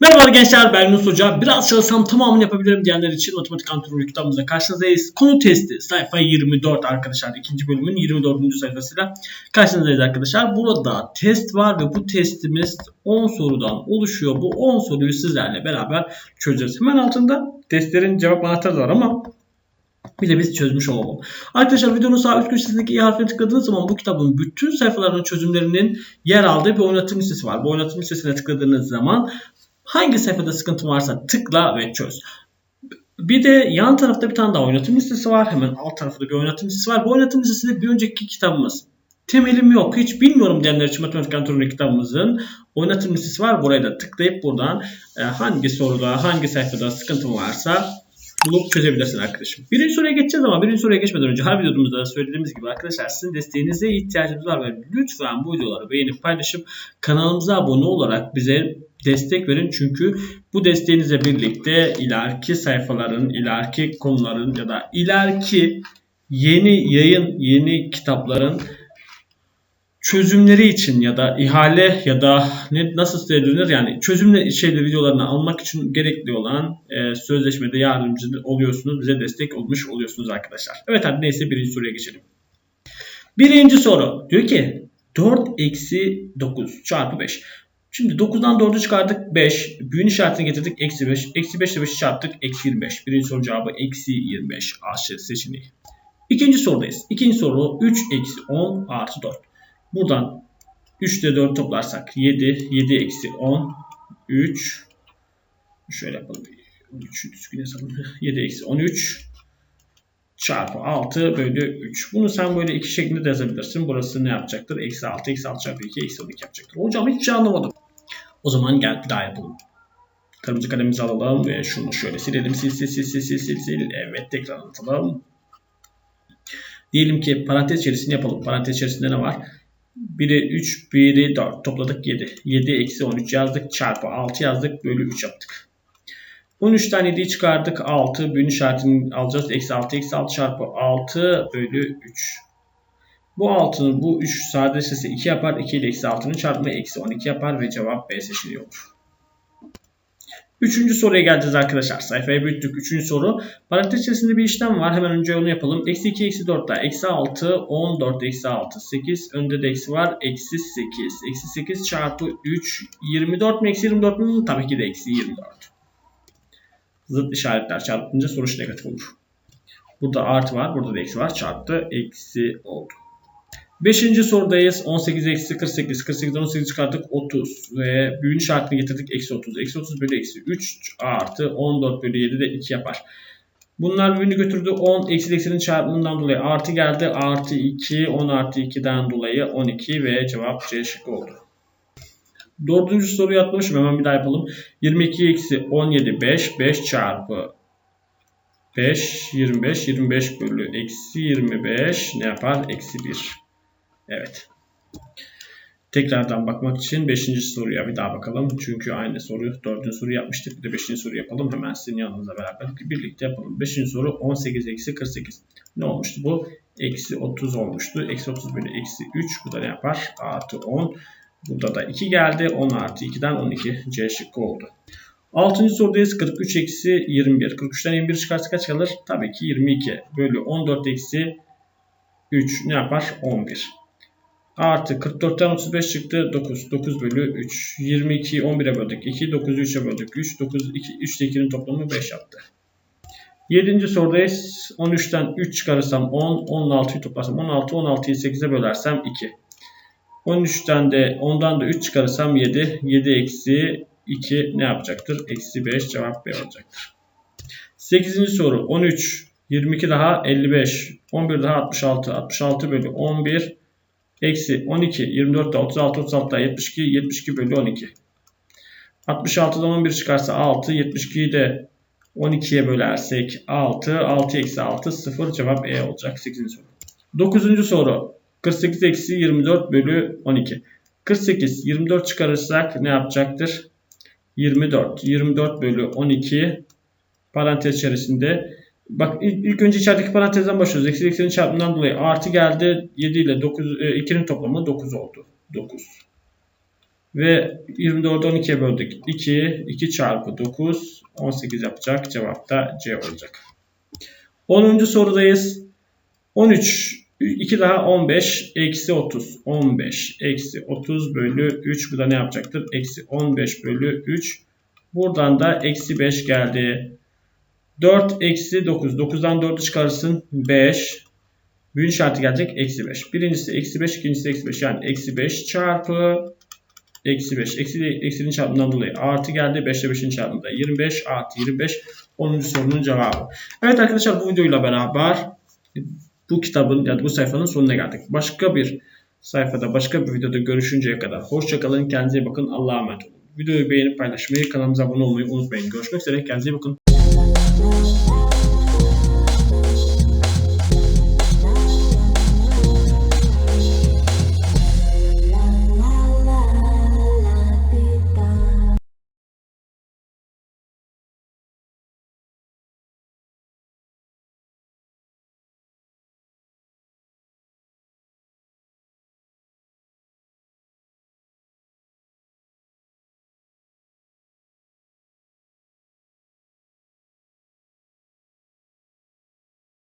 Merhaba gençler ben Yunus Hoca. Biraz çalışsam tamamını yapabilirim diyenler için matematik antrenörü kitabımızda karşınızdayız. Konu testi sayfa 24 arkadaşlar. ikinci bölümün 24. sayfasıyla karşınızdayız arkadaşlar. Burada test var ve bu testimiz 10 sorudan oluşuyor. Bu 10 soruyu sizlerle beraber çözeceğiz. Hemen altında testlerin cevap anahtarı var ama bir de biz çözmüş olalım. Arkadaşlar videonun sağ üst köşesindeki i harfine tıkladığınız zaman bu kitabın bütün sayfalarının çözümlerinin yer aldığı bir oynatım listesi var. Bu oynatım listesine tıkladığınız zaman Hangi sayfada sıkıntı varsa tıkla ve çöz. Bir de yan tarafta bir tane daha oynatım listesi var. Hemen alt tarafta bir oynatım listesi var. Bu oynatım listesinde bir önceki kitabımız. Temelim yok. Hiç bilmiyorum diyenler için matematik antrenörü kitabımızın oynatım listesi var. Buraya da tıklayıp buradan e, hangi soruda, hangi sayfada sıkıntı varsa bulup çözebilirsin arkadaşım. Birinci soruya geçeceğiz ama birinci soruya geçmeden önce her videomuzda söylediğimiz gibi arkadaşlar sizin desteğinize ihtiyacımız var ve lütfen bu videoları beğenip paylaşıp kanalımıza abone olarak bize destek verin. Çünkü bu desteğinizle birlikte ileriki sayfaların, ileriki konuların ya da ileriki yeni yayın, yeni kitapların çözümleri için ya da ihale ya da ne nasıl söylenir yani çözümle şeyli videolarını almak için gerekli olan e, sözleşmede yardımcı oluyorsunuz. Bize destek olmuş oluyorsunuz arkadaşlar. Evet hadi neyse birinci soruya geçelim. Birinci soru diyor ki 4 eksi 9 çarpı 5. Şimdi 9'dan 4'ü çıkardık 5. Büyün işaretini getirdik eksi 5. Eksi 5 ile 5'i çarptık eksi 25. Birinci soru cevabı eksi 25 A seçeneği. İkinci sorudayız. İkinci soru 3 eksi 10 artı 4. Buradan 3 ile 4 toplarsak 7. 7 eksi 10. 3. Şöyle yapalım. 3 düzgün hesabını. 7 eksi 13 çarpı 6 bölü 3. Bunu sen böyle iki şeklinde de yazabilirsin. Burası ne yapacaktır? Eksi 6, eksi 6 çarpı 2, eksi 12 yapacaktır. Hocam hiçbir şey anlamadım. O zaman gel bir daha yapalım. Kırmızı kalemimizi alalım ve şunu şöyle silelim. Sil sil sil sil sil sil sil. Evet tekrar anlatalım. Diyelim ki parantez içerisinde yapalım. Parantez içerisinde ne var? Biri 3, biri 4. Topladık 7. 7 eksi 13 yazdık. Çarpı 6 yazdık. Bölü 3 yaptık. 13'ten 7'yi çıkardık. 6 bölü işaretini alacağız. Eksi 6 eksi 6 çarpı 6 bölü 3. Bu 6'nın bu 3 sadeleşirse 2 yapar. 2 ile eksi 6'nın çarpımı eksi 12 yapar ve cevap B seçeneği olur. Üçüncü soruya geleceğiz arkadaşlar. Sayfayı büyüttük. Üçüncü soru. Parantez içerisinde bir işlem var. Hemen önce onu yapalım. Eksi 2, eksi 4 daha. Eksi 6, 14, eksi 6, 8. Önde de eksi var. Eksi 8. Eksi 8 çarpı 3. 24 mi? Eksi 24 mi? Tabii ki de eksi 24 zıt işaretler çarpınca sonuç negatif olur. Burada artı var. Burada da eksi var. Çarptı. Eksi oldu. Beşinci sorudayız. 18 eksi 48. 48'den 18 çıkarttık. 30. Ve büyün işaretini getirdik. Eksi 30. Eksi 30 bölü eksi 3 artı 14 bölü 7 de 2 yapar. Bunlar büyünü götürdü. 10 eksi eksinin çarpımından dolayı artı geldi. Artı 2. 10 artı 2'den dolayı 12 ve cevap C şıkkı oldu. Dördüncü soruyu atmışım. Hemen bir daha yapalım. 22 eksi 17 5. 5 çarpı 5 25. 25 bölü eksi 25 ne yapar? Eksi 1. Evet. Tekrardan bakmak için 5. soruya bir daha bakalım. Çünkü aynı soruyu 4. soru yapmıştık. Bir de 5. soru yapalım. Hemen sizin yanınıza beraber birlikte yapalım. 5. soru 18 eksi 48. Ne olmuştu bu? Eksi 30 olmuştu. Eksi 30 bölü eksi 3. Bu da ne yapar? Artı 10. Burada da 2 geldi. 10 artı 2'den 12 C şıkkı oldu. 6. sorudayız. 43 eksi 21. 43'ten 21 çıkarsa kaç kalır? Tabii ki 22 bölü 14 eksi 3 ne yapar? 11. Artı 44'ten 35 çıktı. 9. 9 bölü 3. 22'yi 11'e böldük. 2. 9'u 3'e böldük. 3. 9, 2, 3 ile 2'nin toplamı 5 yaptı. 7. sorudayız. 13'ten 3 çıkarırsam 10. 10 ile 6'yı toplarsam 16. 16'yı 8'e bölersem 2. 13'ten de 10'dan da 3 çıkarırsam 7. 7 eksi 2 ne yapacaktır? Eksi 5 cevap B olacaktır. 8. soru 13 22 daha 55 11 daha 66 66 bölü 11 eksi 12 24 daha 36 36 daha 72 72 bölü 12 66'dan 11 çıkarsa 6 72'yi de 12'ye bölersek 6 6 eksi 6 0 cevap E olacak 8. soru. 9. soru 48 eksi 24 bölü 12. 48 24 çıkarırsak ne yapacaktır? 24. 24 bölü 12 parantez içerisinde. Bak ilk önce içerideki parantezden başlıyoruz. Eksi eksinin çarpımından dolayı artı geldi. 7 ile 9, 2'nin e, toplamı 9 oldu. 9. Ve 24'ü 12'ye böldük. 2, 2 çarpı 9, 18 yapacak. Cevap da C olacak. 10. sorudayız. 13, 2 daha 15, eksi 30. 15, eksi 30 bölü 3. Bu da ne yapacaktır? Eksi 15 bölü 3. Buradan da eksi 5 geldi. 4 eksi 9. 9'dan 4'ü çıkarırsın. 5. Büyün işareti gelecek. Eksi 5. Birincisi eksi 5. ikincisi eksi 5. Yani eksi 5 çarpı eksi 5. Eksi, eksinin çarpımından dolayı artı geldi. 5 ile 5'in çarpımında 25 artı 25. 10. sorunun cevabı. Evet arkadaşlar bu videoyla beraber bu kitabın ya da bu sayfanın sonuna geldik. Başka bir sayfada başka bir videoda görüşünceye kadar hoşçakalın. Kendinize bakın. Allah'a emanet olun. Videoyu beğenip paylaşmayı, kanalımıza abone olmayı unutmayın. Görüşmek üzere. Kendinize bakın.